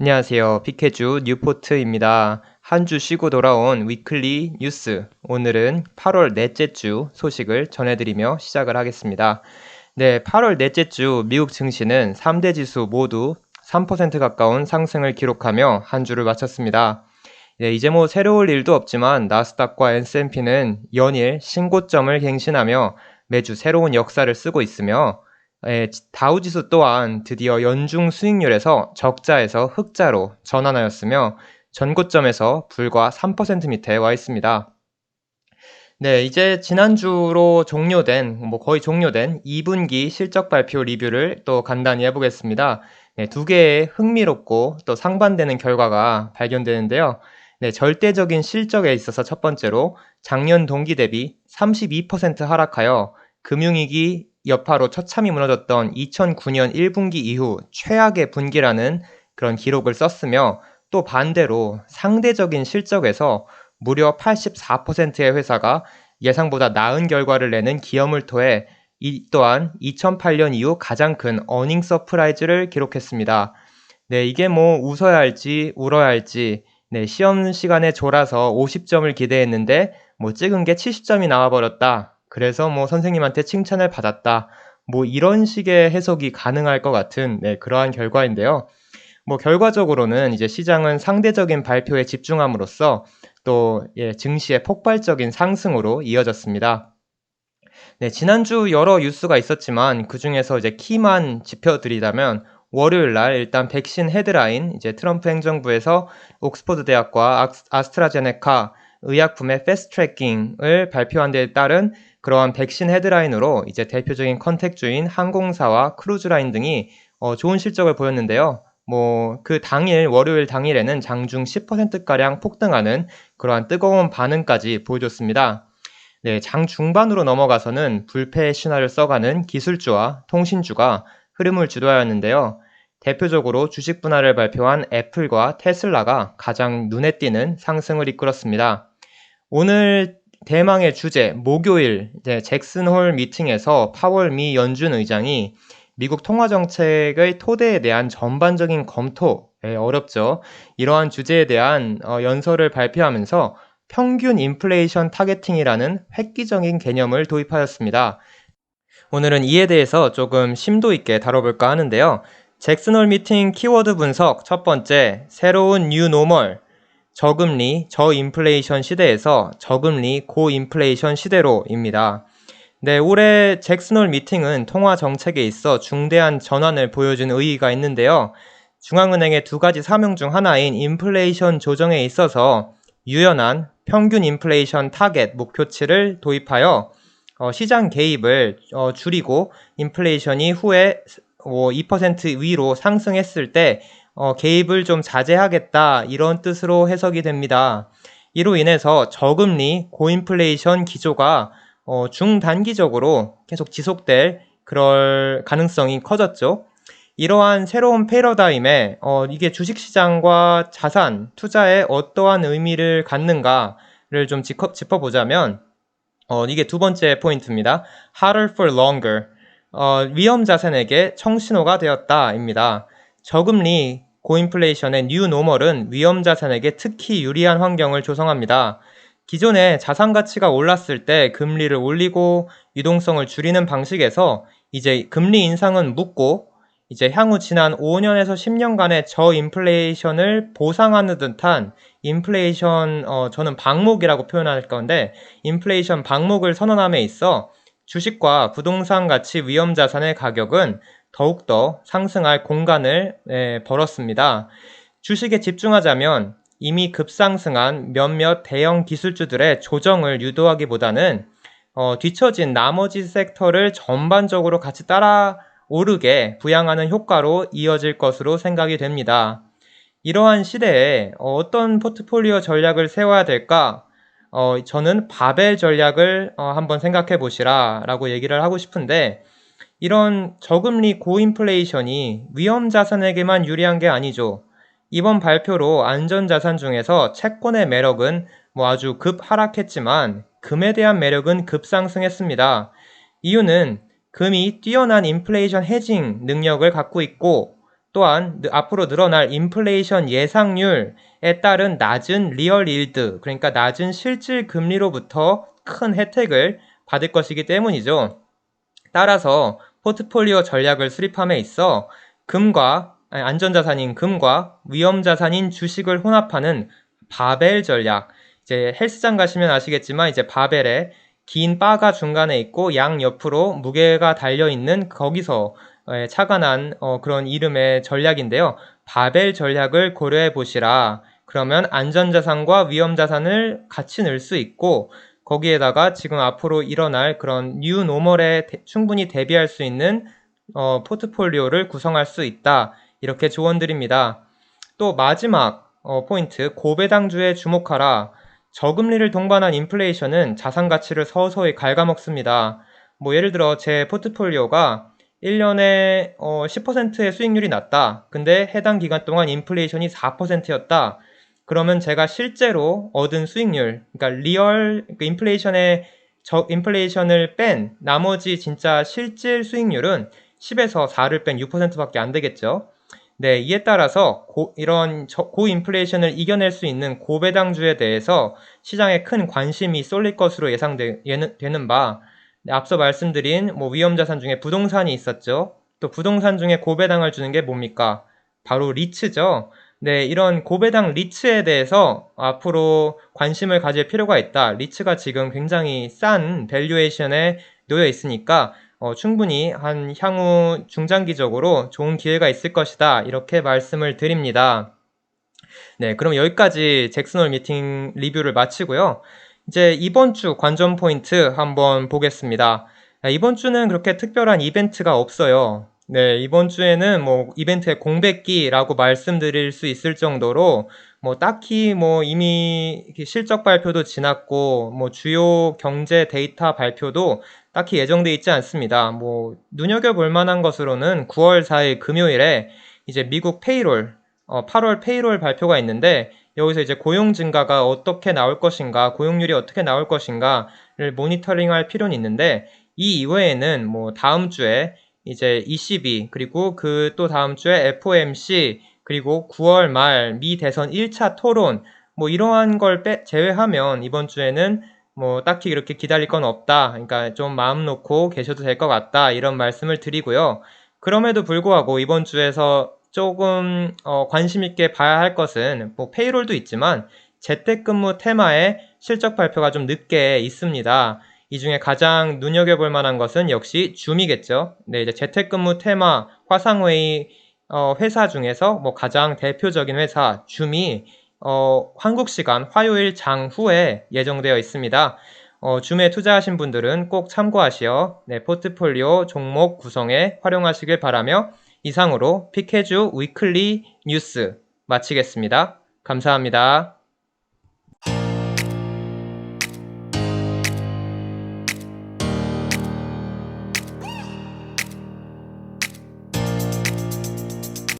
안녕하세요. 피케주 뉴포트입니다. 한 주 쉬고 돌아온 위클리 뉴스. 오늘은 8월 넷째 주 소식을 전해드리며 시작을 하겠습니다. 네, 8월 넷째 주 미국 증시는 3대 지수 모두 3% 가까운 상승을 기록하며 한 주를 마쳤습니다. 네, 이제 뭐 새로울 일도 없지만 나스닥과 S&P는 연일 신고점을 갱신하며 매주 새로운 역사를 쓰고 있으며 예, 다우지수 또한 드디어 연중 수익률에서 적자에서 흑자로 전환하였으며 전고점에서 불과 3% 밑에 와 있습니다. 네, 이제 지난주로 종료된, 뭐 거의 종료된 2분기 실적 발표 리뷰를 또 간단히 해보겠습니다. 네, 두 개의 흥미롭고 또 상반되는 결과가 발견되는데요. 네, 절대적인 실적에 있어서 첫 번째로 작년 동기 대비 32% 하락하여 금융위기 여파로 처참히 무너졌던 2009년 1분기 이후 최악의 분기라는 그런 기록을 썼으며 또 반대로 상대적인 실적에서 무려 84%의 회사가 예상보다 나은 결과를 내는 기염을 토해 이 또한 2008년 이후 가장 큰 어닝 서프라이즈를 기록했습니다. 네, 이게 뭐 웃어야 할지 울어야 할지 네, 시험 시간에 졸아서 50점을 기대했는데 뭐 찍은 게 70점이 나와 버렸다. 그래서 뭐 선생님한테 칭찬을 받았다. 뭐 이런 식의 해석이 가능할 것 같은 네, 그러한 결과인데요. 뭐 결과적으로는 이제 시장은 상대적인 발표에 집중함으로써 또 예, 증시의 폭발적인 상승으로 이어졌습니다. 네, 지난주 여러 뉴스가 있었지만 그 중에서 이제 키만 짚어드리자면 월요일 날 일단 백신 헤드라인 이제 트럼프 행정부에서 옥스퍼드 대학과 아스트라제네카 의약품의 패스트 트래킹을 발표한 데에 따른 그러한 백신 헤드라인으로 이제 대표적인 컨택주인 항공사와 크루즈라인 등이 어, 좋은 실적을 보였는데요. 뭐 그 당일 월요일 당일에는 장중 10%가량 폭등하는 그러한 뜨거운 반응까지 보여줬습니다. 네, 장 중반으로 넘어가서는 불패의 신화를 써가는 기술주와 통신주가 흐름을 주도하였는데요. 대표적으로 주식 분할을 발표한 애플과 테슬라가 가장 눈에 띄는 상승을 이끌었습니다. 오늘 대망의 주제 목요일 잭슨홀 미팅에서 파월 미 연준 의장이 미국 통화 정책의 토대에 대한 전반적인 검토 에 어렵죠. 이러한 주제에 대한 어, 연설을 발표하면서 평균 인플레이션 타겟팅이라는 획기적인 개념을 도입하였습니다. 오늘은 이에 대해서 조금 심도 있게 다뤄볼까 하는데요. 잭슨홀 미팅 키워드 분석 첫 번째, 새로운 뉴 노멀, 저금리, 저인플레이션 시대에서 저금리, 고인플레이션 시대로입니다. 네, 올해 잭슨홀 미팅은 통화 정책에 있어 중대한 전환을 보여준 의의가 있는데요. 중앙은행의 두 가지 사명 중 하나인 인플레이션 조정에 있어서 유연한 평균 인플레이션 타겟 목표치를 도입하여 어, 시장 개입을 어, 줄이고 인플레이션이 후에 어, 2% 위로 상승했을 때 어, 개입을 좀 자제하겠다 이런 뜻으로 해석이 됩니다. 이로 인해서 저금리 고인플레이션 기조가 어, 중단기적으로 계속 지속될 그럴 가능성이 커졌죠. 이러한 새로운 패러다임에 어, 이게 주식시장과 자산 투자에 어떠한 의미를 갖는가를 좀 짚어, 짚어보자면 어, 이게 두 번째 포인트입니다. Harder for longer. 어, 위험 자산에게 청신호가 되었다입니다. 저금리 고인플레이션의 뉴 노멀은 위험 자산에게 특히 유리한 환경을 조성합니다. 기존에 자산 가치가 올랐을 때 금리를 올리고 유동성을 줄이는 방식에서 이제 금리 인상은 묻고 이제 향후 지난 5년에서 10년간의 저인플레이션을 보상하는 듯한 인플레이션 어 저는 방목이라고 표현할 건데 인플레이션 방목을 선언함에 있어 주식과 부동산 가치 위험 자산의 가격은 더욱더 상승할 공간을 예, 벌었습니다. 주식에 집중하자면 이미 급상승한 몇몇 대형 기술주들의 조정을 유도하기보다는 어, 뒤처진 나머지 섹터를 전반적으로 같이 따라 오르게 부양하는 효과로 이어질 것으로 생각이 됩니다. 이러한 시대에 어떤 포트폴리오 전략을 세워야 될까? 어, 저는 바벨 전략을 어, 한번 생각해 보시라 라고 얘기를 하고 싶은데 이런 저금리 고인플레이션이 위험 자산에게만 유리한 게 아니죠. 이번 발표로 안전자산 중에서 채권의 매력은 뭐 아주 급 하락했지만 금에 대한 매력은 급상승했습니다. 이유는 금이 뛰어난 인플레이션 해징 능력을 갖고 있고 또한 느- 앞으로 늘어날 인플레이션 예상률에 따른 낮은 리얼 일드, 그러니까 낮은 실질 금리로부터 큰 혜택을 받을 것이기 때문이죠. 따라서 포트폴리오 전략을 수립함에 있어 금과 안전자산인 금과 위험자산인 주식을 혼합하는 바벨 전략. 이제 헬스장 가시면 아시겠지만 이제 바벨에 긴 바가 중간에 있고 양 옆으로 무게가 달려 있는 거기서 에, 차가 난 어, 그런 이름의 전략인데요. 바벨 전략을 고려해 보시라. 그러면 안전자산과 위험자산을 같이 넣을 수 있고 거기에다가 지금 앞으로 일어날 그런 뉴 노멀에 대- 충분히 대비할 수 있는 어, 포트폴리오를 구성할 수 있다. 이렇게 조언드립니다. 또 마지막 어, 포인트 고배당주에 주목하라. 저금리를 동반한 인플레이션은 자산 가치를 서서히 갉아먹습니다. 뭐 예를 들어 제 포트폴리오가 1년에 어, 10%의 수익률이 났다. 근데 해당 기간 동안 인플레이션이 4%였다. 그러면 제가 실제로 얻은 수익률, 그러니까 리얼 그 인플레이션의 저 인플레이션을 뺀 나머지 진짜 실질 수익률은 10에서 4를 뺀 6%밖에 안 되겠죠. 네, 이에 따라서 고, 이런 저- 고인플레이션을 이겨낼 수 있는 고배당주에 대해서 시장에 큰 관심이 쏠릴 것으로 예상되는 바 네, 앞서 말씀드린 뭐 위험자산 중에 부동산이 있었죠. 또 부동산 중에 고배당을 주는 게 뭡니까? 바로 리츠죠. 네, 이런 고배당 리츠에 대해서 앞으로 관심을 가질 필요가 있다. 리츠가 지금 굉장히 싼 밸류에이션에 놓여 있으니까 어, 충분히 한 향후 중장기적으로 좋은 기회가 있을 것이다. 이렇게 말씀을 드립니다. 네, 그럼 여기까지 잭슨홀 미팅 리뷰를 마치고요. 이제 이번 주 관전 포인트 한번 보겠습니다. 아, 이번 주는 그렇게 특별한 이벤트가 없어요. 네, 이번 주에는 뭐 이벤트의 공백기라고 말씀드릴 수 있을 정도로 뭐 딱히 뭐 이미 실적 발표도 지났고 뭐 주요 경제 데이터 발표도 딱히 예정돼 있지 않습니다. 뭐 눈여겨 볼 만한 것으로는 9월 4일 금요일에 이제 미국 페이롤 어, 8월 페이롤 발표가 있는데 여기서 이제 고용 증가가 어떻게 나올 것인가, 고용률이 어떻게 나올 것인가를 모니터링할 필요는 있는데 이 이외에는 뭐 다음 주에 이제 ECB 그리고 그 또 다음 주에 FOMC 그리고 9월 말 미 대선 1차 토론 뭐 이러한 걸 빼, 제외하면 이번 주에는 뭐 딱히 이렇게 기다릴 건 없다. 그러니까 좀 마음 놓고 계셔도 될 것 같다. 이런 말씀을 드리고요. 그럼에도 불구하고 이번 주에서 조금 어, 관심 있게 봐야 할 것은 뭐 페이롤도 있지만 재택근무 테마의 실적 발표가 좀 늦게 있습니다. 이 중에 가장 눈여겨볼 만한 것은 역시 줌이겠죠. 네, 이제 재택근무 테마 화상회의 어, 회사 중에서 뭐 가장 대표적인 회사 줌이 어, 한국 시간 화요일 장후에 예정되어 있습니다. 어, 줌에 투자하신 분들은 꼭 참고하시어 네, 포트폴리오 종목 구성에 활용하시길 바라며 이상으로 피케주 위클리 뉴스 마치겠습니다. 감사합니다.